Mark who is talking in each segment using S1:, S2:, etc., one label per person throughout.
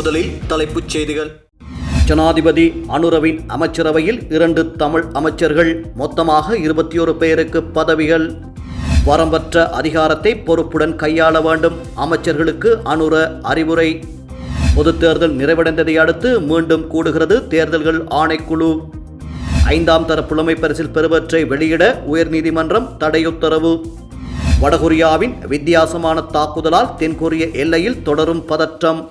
S1: முதலில் தலைப்புச் செய்திகள். ஜனாதிபதி அனுரவின் அமைச்சரவையில் இரண்டு தமிழ் அமைச்சர்கள் மொத்தமாக இருபத்தி ஒரு பேருக்கு பதவிகள். வரம்பற்ற அதிகாரத்தை பொறுப்புடன் கையாள வேண்டும் அமைச்சர்களுக்கு அனுர அறிவுரை. பொதுத் தேர்தல் நிறைவடைந்ததை அடுத்து மீண்டும் கூடுகிறது தேர்தல்கள் ஆணைக்குழு. ஐந்தாம் தர புலமை பரிசில் பெறுவற்றை வெளியிட உயர்நீதிமன்றம் தடையுத்தரவு. வடகொரியாவின் வித்தியாசமான தாக்குதலால் தென்கொரிய எல்லையில் தொடரும் பதற்றம்.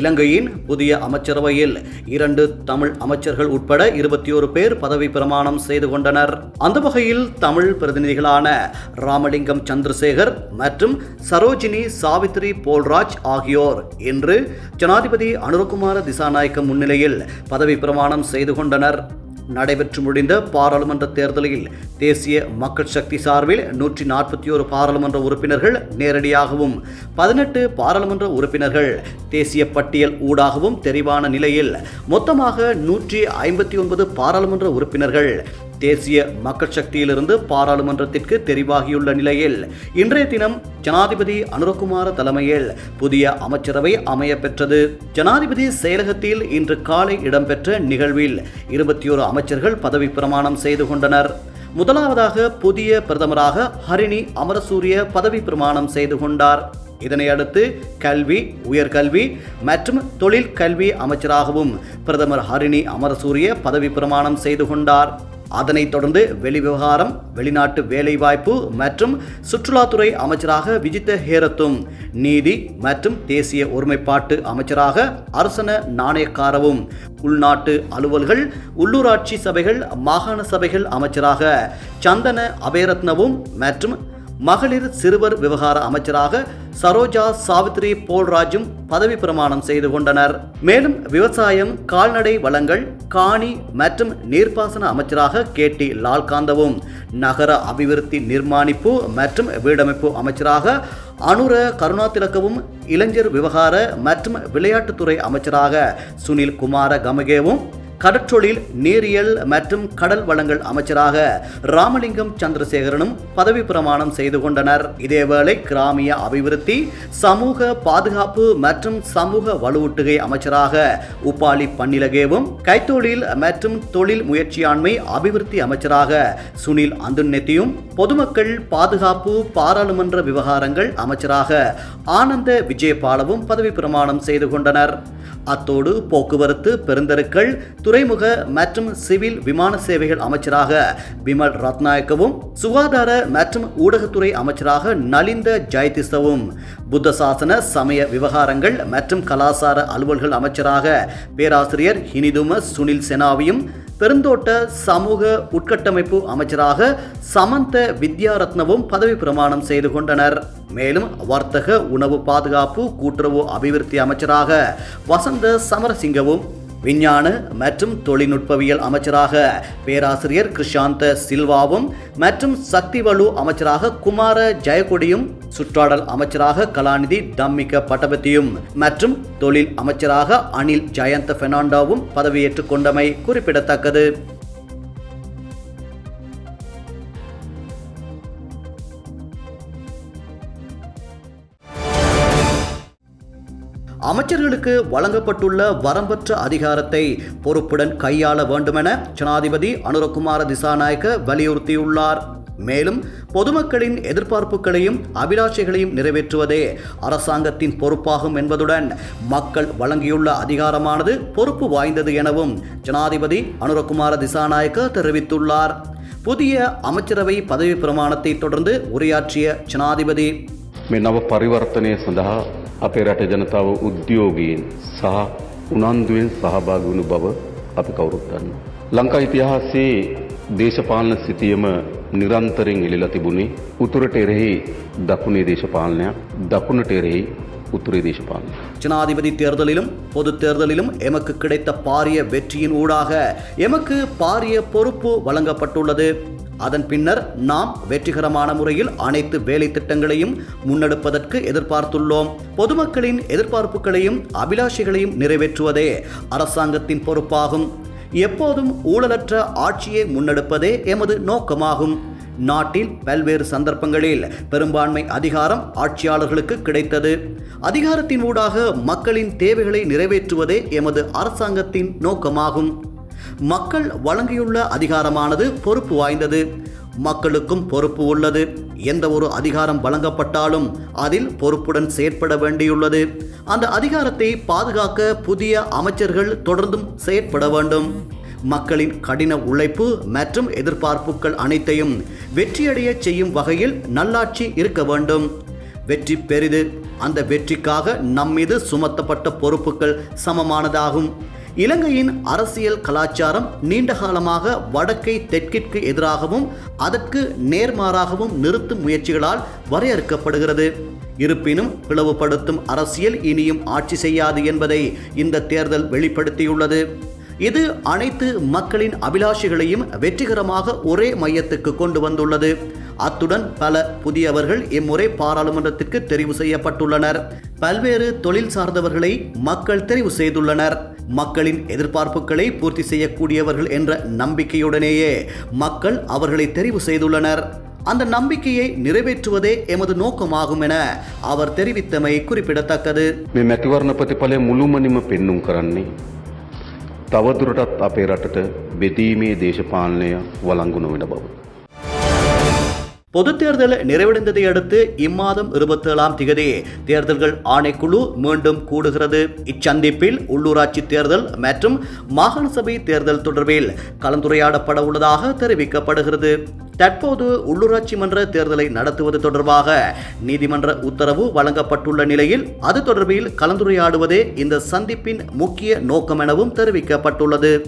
S1: இலங்கையின் புதிய அமைச்சரவையில் இரண்டு தமிழ் அமைச்சர்கள் உட்பட இருபத்தி ஒரு பேர் பதவி பிரமாணம் செய்து கொண்டனர். அந்த வகையில் தமிழ் பிரதிநிதிகளான ராமலிங்கம் சந்திரசேகர் மற்றும் சரோஜினி சாவித்ரி போல்ராஜ் ஆகியோர் இன்று ஜனாதிபதி அனுரகுமார திசாநாயக்க முன்னிலையில் பதவி பிரமாணம் செய்து கொண்டனர். நடைபெற்று முடிந்த பாராளுமன்ற தேர்தலில் தேசிய மக்கள் சக்தி சார்பில் நூற்றி நாற்பத்தி ஒரு பாராளுமன்ற உறுப்பினர்கள் நேரடியாகவும் பதினெட்டு பாராளுமன்ற உறுப்பினர்கள் தேசிய பட்டியல் ஊடாகவும் தெரிவான நிலையில் மொத்தமாக நூற்றி ஐம்பத்தி ஒன்பது பாராளுமன்ற உறுப்பினர்கள் தேசிய மக்கள் சக்தியிலிருந்து பாராளுமன்றத்திற்கு தெரிவாகியுள்ள நிலையில் இன்றைய தினம் ஜனாதிபதி அனுரகுமார தலைமையில் புதிய அமைச்சரவை அமையப்பெற்றது ஜனாதிபதி செயலகத்தில் இன்று காலை இடம்பெற்ற நிகழ்வில் இருபத்தி ஒரு அமைச்சர்கள் பதவி பிரமாணம் செய்து கொண்டனர். முதலாவதாக புதிய பிரதமராக ஹரிணி அமரசூரிய பதவி பிரமாணம் செய்து கொண்டார். இதனையடுத்து கல்வி உயர்கல்வி மற்றும் தொழில் கல்வி அமைச்சராகவும் பிரதமர் ஹரிணி அமரசூரிய பதவி பிரமாணம் செய்து கொண்டார். அதனைத் தொடர்ந்து வெளிவிவகாரம் வெளிநாட்டு வேலைவாய்ப்பு மற்றும் சுற்றுலாத்துறை அமைச்சராக விஜித்த ஹேரத்தும் நீதி மற்றும் தேசிய ஒருமைப்பாட்டு அமைச்சராக அரசன நாணயக்காரவும் உள்நாட்டு அலுவல்கள் உள்ளூராட்சி சபைகள் மாகாண சபைகள் அமைச்சராக சந்தன அபேரத்னவும் மற்றும் மகளிர் சிறுவர் விவகார அமைச்சராக சரோஜா சாவித்ரி போல்ராஜும் பதவி பிரமாணம் செய்து கொண்டனர். மேலும் விவசாயம் கால்நடை வளங்கள் காணி மற்றும் நீர்ப்பாசன அமைச்சராக கே. டி. லால்காந்தவும் நகர அபிவிருத்தி நிர்மாணிப்பு மற்றும் வீடமைப்பு அமைச்சராக அனுர கருணாதிலக்கவும் இளைஞர் விவகார மற்றும் விளையாட்டுத்துறை அமைச்சராக சுனில் குமார கமகேவும் கடற்றொழில் நீரியல் மற்றும் கடல் வளங்கள் அமைச்சராக ராமலிங்கம் சந்திரசேகரனும் பதவி பிரமாணம் செய்து கொண்டனர். இதேவேளை கிராமிய அபிவிருத்தி சமூக பாதுகாப்பு மற்றும் சமூக வலுவூட்டுகை அமைச்சராக உப்பாலி பன்னிலகேவும் கைத்தொழில் மற்றும் தொழில் முயற்சியாண்மை அபிவிருத்தி அமைச்சராக சுனில் அந்துநெத்தியும் பொதுமக்கள் பாதுகாப்பு பாராளுமன்ற விவகாரங்கள் அமைச்சராக ஆனந்த விஜயபாலவும் பதவி பிரமாணம் செய்து கொண்டனர். அத்தோடு போக்குவரத்து பெருந்தெருக்கள் துறைமுக மற்றும் சிவில் விமான சேவைகள் அமைச்சராக விமல் ரத்நாயக்கவும் சுகாதார மற்றும் ஊடகத்துறை அமைச்சராக நலிந்த ஜெயதிசவும் புத்த சாசன சமய விவகாரங்கள் மற்றும் கலாசார அலுவல்கள் அமைச்சராக பேராசிரியர் ஹினிதும சுனில் செனாவியும் பெருந்தோட்ட சமூக உட்கட்டமைப்பு அமைச்சராக சமந்த வித்யாரத்னவும் பதவி பிரமாணம் செய்து கொண்டனர். மேலும் வர்த்தக உணவு பாதுகாப்பு கூட்டுறவு அபிவிருத்தி அமைச்சராக வசந்த சமரசிங்கவும் விஞ்ஞான மற்றும் தொழில்நுட்பவியல் அமைச்சராக பேராசிரியர் கிருஷாந்த சில்வாவும் மற்றும் சக்திவலு அமைச்சராக குமார ஜெயக்கொடியும் சுற்றாடல் அமைச்சராக கலாநிதி தம்மிக பட்டபத்தியும் மற்றும் தொழில் அமைச்சராக அனில் ஜெயந்த பெர்னாண்டோவும் பதவியேற்றுக் கொண்டமை குறிப்பிடத்தக்கது. அமைச்சர்களுக்கு வழங்கப்பட்டுள்ள வரம்பற்ற அதிகாரத்தை பொறுப்புடன் கையாள வேண்டுமென ஜனாதிபதி அனுரகுமார திசாநாயக்க வலியுறுத்தியுள்ளார். மேலும் பொதுமக்களின் எதிர்பார்ப்புகளையும் அபிலாஷைகளையும் நிறைவேற்றுவதே அரசாங்கத்தின் பொறுப்பாகும் என்பதுடன் மக்கள் வழங்கியுள்ள அதிகாரமானது பொறுப்பு வாய்ந்தது எனவும் ஜனாதிபதி அனுரகுமார திசாநாயக்க தெரிவித்துள்ளார். புதிய அமைச்சரவை பதவி பிரமாணத்தை தொடர்ந்து உரையாற்றிய ஜனாதிபதி
S2: මේ නව පරිවර්තනය සඳහා අපේ රට ජනතාව උද්‍යෝගයෙන් සහ උනන්දුවෙන් සහභාගි වුණු බව අපි කවුරුත් දන්නවා. ලංකා ඉතිහාසයේ දේශපාලන සිතියම නිරන්තරයෙන් එළිලා තිබුණේ උතුරට එරෙහි දකුණේ දේශපාලනයක් දකුණට එරෙහි உத்துரைதீசுப்பாங்க
S1: ஜனாதிபதி தேர்தலிலும் பொது தேர்தலிலும் எமக்கு கிடைத்த பாரிய வெற்றியின் ஊடாக எமக்கு பாரிய பொறுப்பு வழங்கப்பட்டுள்ளது. அதன் பின்னர் நாம் வெற்றிகரமான முறையில் அனைத்து வேலை திட்டங்களையும் முன்னெடுப்பதற்கு எதிர்பார்த்துள்ளோம். பொதுமக்களின் எதிர்பார்ப்புகளையும் அபிலாஷைகளையும் நிறைவேற்றுவதே அரசாங்கத்தின் பொறுப்பாகும். எப்போதும் ஊழலற்ற ஆட்சியை முன்னெடுப்பதே எமது நோக்கமாகும். நாட்டில் பல்வேறு சந்தர்ப்பங்களில் பெரும்பான்மை அதிகாரம் ஆட்சியாளர்களுக்கு கிடைத்தது. அதிகாரத்தின் ஊடாக மக்களின் தேவைகளை நிறைவேற்றுவதே எமது அரசாங்கத்தின் நோக்கமாகும். மக்கள் வழங்கியுள்ள அதிகாரமானது பொறுப்பு வாய்ந்தது. மக்களுக்கும் பொறுப்பு உள்ளது. எந்த ஒரு அதிகாரம் வழங்கப்பட்டாலும் அதில் பொறுப்புடன் செயற்பட வேண்டியுள்ளது. அந்த அதிகாரத்தை பாதுகாக்க புதிய அமைச்சர்கள் தொடர்ந்தும் செயற்பட வேண்டும். மக்களின் கடின உழைப்பு மற்றும் எதிர்பார்ப்புகள் அனைத்தையும் வெற்றியடைய செய்யும் வகையில் நல்லாட்சி இருக்க வேண்டும். வெற்றி பெரிது. அந்த வெற்றிக்காக நம்மீது சுமத்தப்பட்ட பொறுப்புகள் சமமானதாகும். இலங்கையின் அரசியல் கலாச்சாரம் நீண்ட காலமாக வடக்கை தெற்கிற்கு எதிராகவும் அதற்கு நேர்மாறாகவும் நிறுத்தும் முயற்சிகளால் வரையறுக்கப்படுகிறது. இருப்பினும் பிளவுபடுத்தும் அரசியல் இனியும் ஆட்சி செய்யாது என்பதை இந்த தேர்தல் வெளிப்படுத்தியுள்ளது. இது அனைத்து மக்களின் அபிலாஷைகளையும் வெற்றிகரமாக ஒரே மையத்துக்கு கொண்டு வந்துள்ளது. அத்துடன் பல புதியவர்கள் இம்முறை பாராளுமன்றத்திற்கு தெரிவு செய்யப்பட்டுள்ளனர். பல்வேறு தொழில் சார்ந்தவர்களை மக்கள் தெரிவு செய்துள்ளனர். மக்களின் எதிர்பார்ப்புகளை பூர்த்தி செய்யக்கூடியவர்கள் என்ற நம்பிக்கையுடனேயே மக்கள் அவர்களை தெரிவு செய்துள்ளனர். அந்த நம்பிக்கையை நிறைவேற்றுவதே எமது நோக்கமாகும் என அவர் தெரிவித்தமை குறிப்பிடத்தக்கது.
S2: மெ మెట్వర్ణ பல ములుమణిమ పెన్నుం కరణి තවදුරටත් අපේ රටට බෙදීමේ දේශපාලනය වලංගු නොවෙන බව.
S1: பொதுத் தேர்தல் நிறைவடைந்ததை அடுத்து இம்மாதம் இருபத்தேழாம் திகதி தேர்தல்கள் ஆணைக்குழு மீண்டும் கூடுகிறது. இச்சந்திப்பில் உள்ளூராட்சி தேர்தல் மற்றும் மாகாண சபை தேர்தல் தொடர்பில் கலந்துரையாடப்பட உள்ளதாக தெரிவிக்கப்படுகிறது. தற்போது உள்ளூராட்சி மன்ற தேர்தலை நடத்துவது தொடர்பாக நீதிமன்ற உத்தரவு வழங்கப்பட்டுள்ள நிலையில் அது தொடர்பில் கலந்துரையாடுவதே இந்த சந்திப்பின் முக்கிய நோக்கம் எனவும் தெரிவிக்கப்பட்டுள்ளது.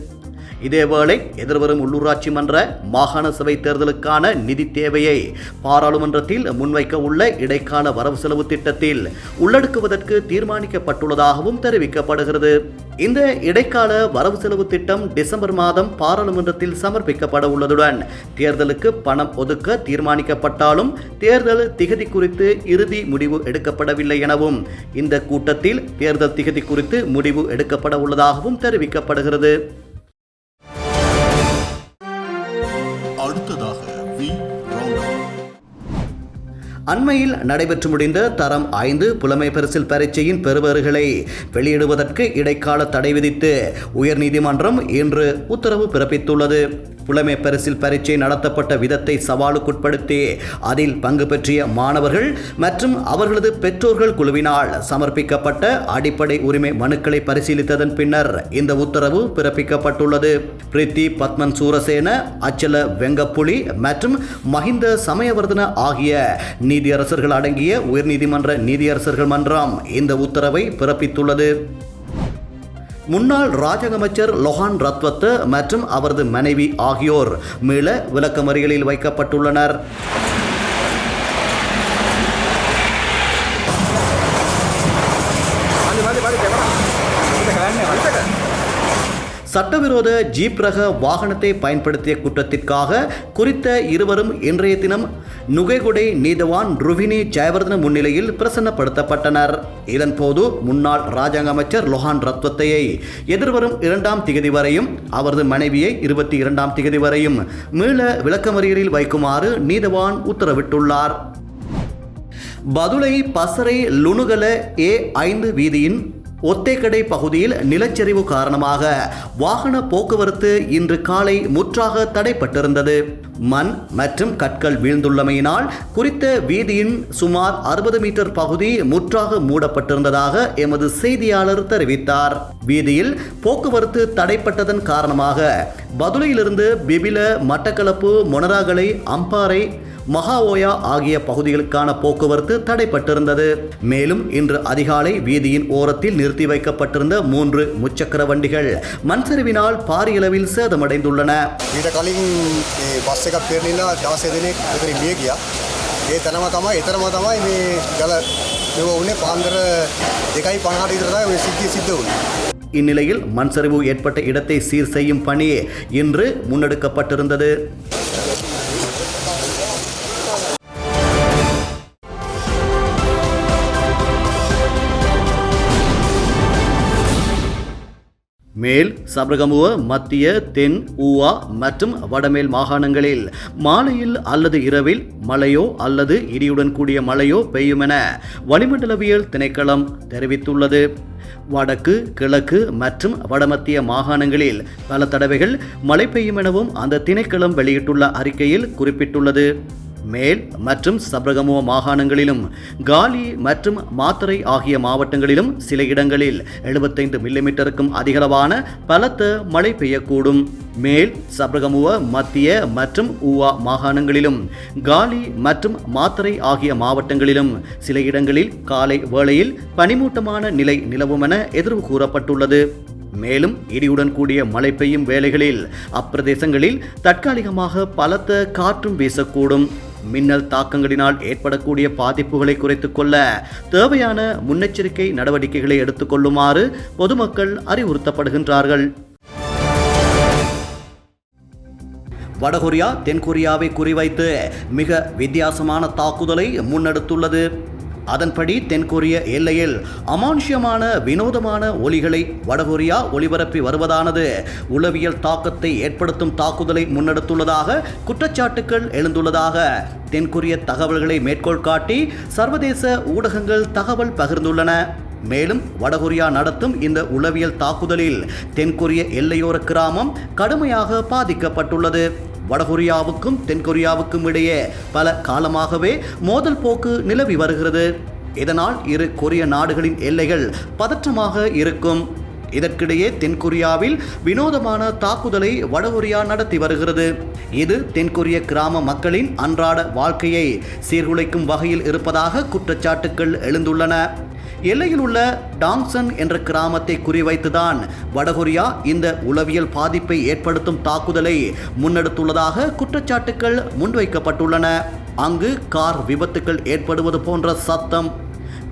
S1: இதேவேளை எதிர்வரும் உள்ளூராட்சி மன்ற மாகாண சபை தேர்தலுக்கான நிதி தேவையை பாராளுமன்றத்தில் முன்வைக்க உள்ள இடைக்கால வரவு செலவு திட்டத்தில் உள்ளடக்குவதற்கு தீர்மானிக்கப்பட்டுள்ளதாகவும் தெரிவிக்கப்படுகிறது. இந்த இடைக்கால வரவு செலவு திட்டம் டிசம்பர் மாதம் பாராளுமன்றத்தில் சமர்ப்பிக்கப்பட உள்ளதுடன் தேர்தலுக்கு பணம் ஒதுக்க தீர்மானிக்கப்பட்டாலும் தேர்தல் திகதி குறித்து இறுதி முடிவு எடுக்கப்படவில்லை எனவும் இந்த கூட்டத்தில் தேர்தல் திகதி குறித்து முடிவு எடுக்கப்பட உள்ளதாகவும் தெரிவிக்கப்படுகிறது. அண்மையில் நடைபெற்று முடிந்த தரம் ஐந்து புலமை பரிசில் பரீட்சையின் பெறுபவர்களை வெளியிடுவதற்கு இடைக்கால தடை விதித்து உயர்நீதிமன்றம் இன்று உத்தரவு பிறப்பித்துள்ளது. புலமை பரிசில் பரீட்சை நடத்தப்பட்ட விதத்தை சவாலுக்குட்படுத்தி அதில் பங்கு பெற்றிய மாணவர்கள் மற்றும் அவர்களது பெற்றோர்கள் குழுவினால் சமர்ப்பிக்கப்பட்ட அடிப்படை உரிமை மனுக்களை பரிசீலித்ததன் பின்னர் இந்த உத்தரவு பிறப்பிக்கப்பட்டுள்ளது. பிரித்தி பத்மன் சூரசேன அச்சல வெங்கப்புலி மற்றும் மஹிந்த சமயவர்தன ஆகிய நீதியரசர்கள் அடங்கிய உயர்நீதிமன்ற நீதியரசர்கள் மன்றம் இந்த உத்தரவை பிறப்பித்துள்ளது. முன்னாள் ராஜக அமைச்சர் லொஹான் ரத்வத் மற்றும் அவரது மனைவி ஆகியோர் மீள விளக்கமறியலில் வைக்கப்பட்டுள்ளனர். சட்டவிரோத ஜீப் ரக வாகனத்தை பயன்படுத்திய குற்றத்திற்காக குறித்த இருவரும் இன்றைய தினம் நுகைகுடை நீதவான் ருவினி ஜெயவர்தன முன்னிலையில் பிரசன்னப்படுத்தப்பட்டனர். இதன்போது முன்னாள் ராஜாங்க அமைச்சர் லொஹான் ரத்வத்தையை எதிர்வரும் இரண்டாம் திகதி வரையும் அவரது மனைவியை இருபத்தி இரண்டாம் திகதி வரையும் மீள விளக்கமறியலில் வைக்குமாறு நீதவான் உத்தரவிட்டுள்ளார். பதுளை பசறை லுணுகல ஏ ஐந்து வீதியின் ஒத்தேக்கடை பகுதியில் நிலச்சரிவு காரணமாக வாகன போக்குவரத்து இன்று காலை முற்றாக தடைப்பட்டிருந்தது. மண் மற்றும் கற்கள் வீழ்ந்துள்ளமையினால் குறித்த வீதியின் சுமார் அறுபது மீட்டர் பகுதி முற்றாக மூடப்பட்டிருந்ததாக எமது செய்தியாளர் தெரிவித்தார். வீதியில் போக்குவரத்து தடைப்பட்டதன் காரணமாக பதுளையிலிருந்து பிபில மட்டக்களப்பு மொனராகலை அம்பாறை மகாஓயா ஆகிய பகுதிகளுக்கான போக்குவரத்து தடைப்பட்டிருந்தது. மேலும் இன்று அதிகாலை வீதியின் ஓரத்தில் நிறுத்தி வைக்கப்பட்டிருந்த மூன்று முச்சக்கர வண்டிகள் மண்சரிவினால் பாரியளவில் சேதமடைந்துள்ளன.
S3: ये तना तमा इतर मतमा मी गल ನೀವು ಅವನೇ ಪಾಂದ್ರ ದಿಕಾಯಿ ಪಣಾಡಿದ್ರದಾಗ ಸಿಕ್ಕಿ ಸಿದ್ದವು
S1: இந்நிலையில் மண்சரிவு ஏற்பட்ட இடத்தை சீர் செய்யும் பணி இன்று முன்னெடுக்கப்பட்டிருந்தது. மேல் சபரகமுவ மத்திய தென் ஊவா மற்றும் வடமேல் மாகாணங்களில் மாலையில் அல்லது இரவில் மழையோ அல்லது இடியுடன் கூடிய மழையோ பெய்யும் என வளிமண்டலவியல் திணைக்களம் தெரிவித்துள்ளது. வடக்கு கிழக்கு மற்றும் வடமத்திய மாகாணங்களில் பல தடவைகள் மழை பெய்யும் எனவும் அந்த திணைக்களம் வெளியிட்டுள்ள அறிக்கையில் குறிப்பிட்டுள்ளது. மேல் மற்றும் சபரகமுவ மாகாணங்களிலும் காலி மற்றும் மாத்தரை ஆகிய மாவட்டங்களிலும் சில இடங்களில் 75 மில்லிமீட்டருக்கும் அதிகளவான பலத்த மழை பெய்யக்கூடும். மேல் சபரகமுவ மத்திய மற்றும் ஊவா மாகாணங்களிலும் காலி மற்றும் மாத்தரை ஆகிய மாவட்டங்களிலும் சில இடங்களில் காலை வேளையில் பனிமூட்டமான நிலை நிலவும் என எதிர்வு கூறப்பட்டுள்ளது. மேலும் இடியுடன் கூடிய மழை பெய்யும் வேளைகளில் அப்பிரதேசங்களில் தற்காலிகமாக பலத்த காற்றும் வீசக்கூடும். மின்னல் தாக்கங்களினால் ஏற்படக்கூடிய பாதிப்புகளை குறைத்துக் கொள்ள தேவையான முன்னெச்சரிக்கை நடவடிக்கைகளை எடுத்துக்கொள்ளுமாறு பொதுமக்கள் அறிவுறுத்தப்படுகின்றார்கள். வடகொரியா தென்கொரியாவை குறிவைத்து மிக வித்தியாசமான தாக்குதலை முன்னெடுத்துள்ளது. அதன்படி தென்கொரிய எல்லையில் அமானுஷ்யமான வினோதமான ஒலிகளை வடகொரியா ஒளிபரப்பி வருவதானது. உளவியல் தாக்கத்தை ஏற்படுத்தும் தாக்குதலை முன்னெடுத்துள்ளதாக குற்றச்சாட்டுக்கள் எழுந்துள்ளதாக தென்கொரிய தகவல்களை மேற்கோள் காட்டி சர்வதேச ஊடகங்கள் தகவல் பகிர்ந்துள்ளன. மேலும் வடகொரியா நடத்தும் இந்த உளவியல் தாக்குதலில் தென்கொரிய எல்லையோர கிராமம் கடுமையாக பாதிக்கப்பட்டுள்ளது. வடகொரியாவுக்கும் தென்கொரியாவுக்கும் இடையே பல காலமாகவே மோதல் போக்கு நிலவி வருகிறது. இதனால் இரு கொரிய நாடுகளின் எல்லைகள் பதற்றமாக இருக்கும். இதற்கிடையே தென்கொரியாவில் வினோதமான தாக்குதலை வடகொரியா நடத்தி வருகிறது. இது தென்கொரிய கிராம மக்களின் அன்றாட வாழ்க்கையை சீர்குலைக்கும் வகையில் இருப்பதாக குற்றச்சாட்டுகள் எழுந்துள்ளன. எல்லையில் உள்ள டாங்சன் என்ற கிராமத்தை குறிவைத்துதான் வடகொரியா இந்த உளவியல் பாதிப்பை ஏற்படுத்தும் தாக்குதலை முன்னெடுத்துள்ளதாக குற்றச்சாட்டுகள் முன்வைக்கப்பட்டுள்ளன. அங்கு கார் விபத்துக்கள் ஏற்படுவது போன்ற சத்தம்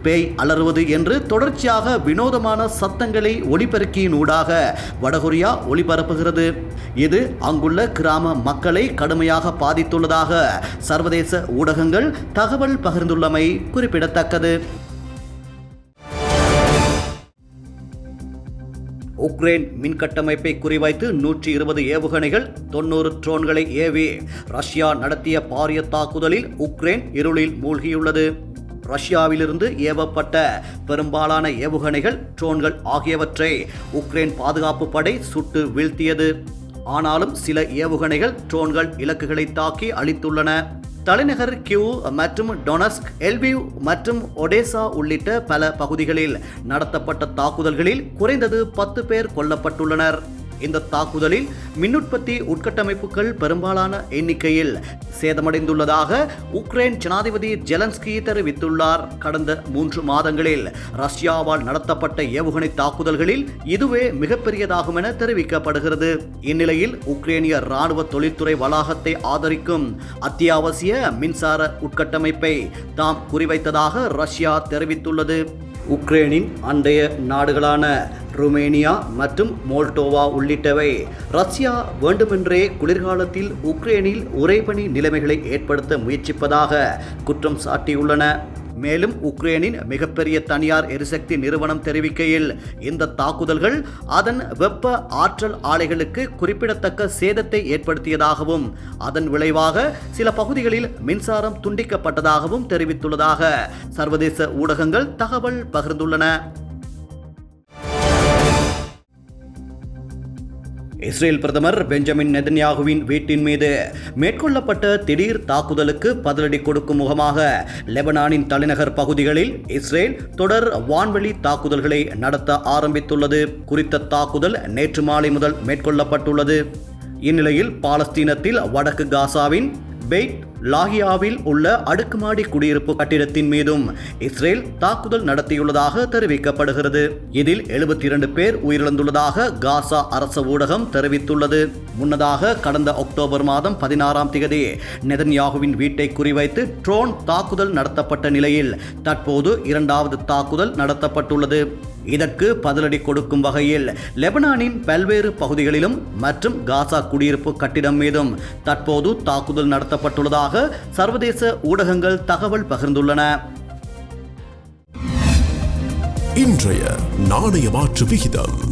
S1: பேய் அலறுவது என்று தொடர்ச்சியாக வினோதமான சத்தங்களை ஒளிபெருக்கியின் ஊடாக வடகொரியா ஒளிபரப்புகிறது இது அங்குள்ள கிராம மக்களை கடுமையாக பாதித்துள்ளதாக சர்வதேச ஊடகங்கள் தகவல் பகிர்ந்துள்ளமை குறிப்பிடத்தக்கது. உக்ரைன் மின்கட்டமைப்பை குறிவைத்து நூற்றி இருபது ஏவுகணைகள் தொண்ணூறு ட்ரோன்களை ஏவி ரஷ்யா நடத்திய பாரிய தாக்குதலில் உக்ரைன் இருளில் மூழ்கியுள்ளது. ரஷ்யாவிலிருந்து ஏவப்பட்ட பெரும்பாலான ஏவுகணைகள் ட்ரோன்கள் ஆகியவற்றை உக்ரைன் பாதுகாப்பு படை சுட்டு வீழ்த்தியது. ஆனாலும் சில ஏவுகணைகள் ட்ரோன்கள் இலக்குகளை தாக்கி அளித்துள்ளன தலைநகர் கியூ மற்றும் டொனஸ்க் எல்பியூ மற்றும் ஒடேசா உள்ளிட்ட பல பகுதிகளில் நடத்தப்பட்ட தாக்குதல்களில் குறைந்தது பத்து பேர் கொல்லப்பட்டுள்ளனர். இந்த தாக்குதலில் மின்னுற்பத்தி உட்கட்டமைப்புகள் பெரும்பாலான எண்ணிக்கையில் சேதமடைந்துள்ளதாக உக்ரைன் ஜனாதிபதி ஜெலன்ஸ்கி தெரிவித்துள்ளார். கடந்த மூன்று மாதங்களில் ரஷ்யாவால் நடத்தப்பட்ட ஏவுகணை தாக்குதல்களில் இதுவே மிகப்பெரியதாகும் என தெரிவிக்கப்படுகிறது. இந்நிலையில் உக்ரைனிய ராணுவ தொழில்துறை வளாகத்தை ஆதரிக்கும் அத்தியாவசிய மின்சார உட்கட்டமைப்பை தாம் குறிவைத்ததாக ரஷ்யா தெரிவித்துள்ளது. உக்ரைனின் அண்டைய நாடுகளான ருமேனியா மற்றும் மோல்டோவா உள்ளிட்டவை ரஷ்யா வேண்டுமென்றே குளிர்காலத்தில் உக்ரைனில் உறைபனி நிலைமைகளை ஏற்படுத்த முயற்சிப்பதாக குற்றம் சாட்டியுள்ளன. மேலும் உக்ரைனின் மிகப்பெரிய தனியார் எரிசக்தி நிறுவனம் தெரிவிக்கையில் இந்த தாக்குதல்கள் அதன் வெப்ப ஆற்றல் ஆலைகளுக்கு குறிப்பிடத்தக்க சேதத்தை ஏற்படுத்தியதாகவும் அதன் விளைவாக சில பகுதிகளில் மின்சாரம் துண்டிக்கப்பட்டதாகவும் தெரிவித்துள்ளதாக சர்வதேச ஊடகங்கள் தகவல் பகிர்ந்துள்ளன. இஸ்ரேல் பிரதமர் பெஞ்சமின் நெதன்யாகுவின் வீட்டின் மீது மேற்கொள்ளப்பட்ட திடீர் தாக்குதலுக்கு பதிலடி கொடுக்கும் முகமாக லெபனானின் தலைநகர் பகுதிகளில் இஸ்ரேல் தொடர் வான்வெளி தாக்குதல்களை நடத்த ஆரம்பித்துள்ளது. குறித்த தாக்குதல் நேற்று மாலை முதல் மேற்கொள்ளப்பட்டுள்ளது. இந்நிலையில் பாலஸ்தீனத்தில் வடக்கு காசாவின் பெய்ட் லாகியாவில் உள்ள அடுக்குமாடி குடியிருப்பு கட்டிடத்தின் மீதும் இஸ்ரேல் தாக்குதல் நடத்தியுள்ளதாக தெரிவிக்கப்படுகிறது. இதில் எழுபத்தி இரண்டு பேர் உயிரிழந்துள்ளதாக காசா அரசு ஊடகம் தெரிவித்துள்ளது. முன்னதாக கடந்த அக்டோபர் மாதம் பதினாறாம் தேதி நெதன்யாகுவின் வீட்டை குறிவைத்து ட்ரோன் தாக்குதல் நடத்தப்பட்ட நிலையில் தற்போது இரண்டாவது தாக்குதல் நடத்தப்பட்டுள்ளது. இதற்கு பதிலடி கொடுக்கும் வகையில் லெபனானின் பல்வேறு பகுதிகளிலும் மற்றும் காசா குடியிருப்பு கட்டிடம் மீதும் தற்போது தாக்குதல் நடத்தப்பட்டுள்ளதாக சர்வதேச ஊடகங்கள் தகவல் பகிர்ந்துள்ளன.
S4: இன்றைய நாணய மாற்று விகிதம்.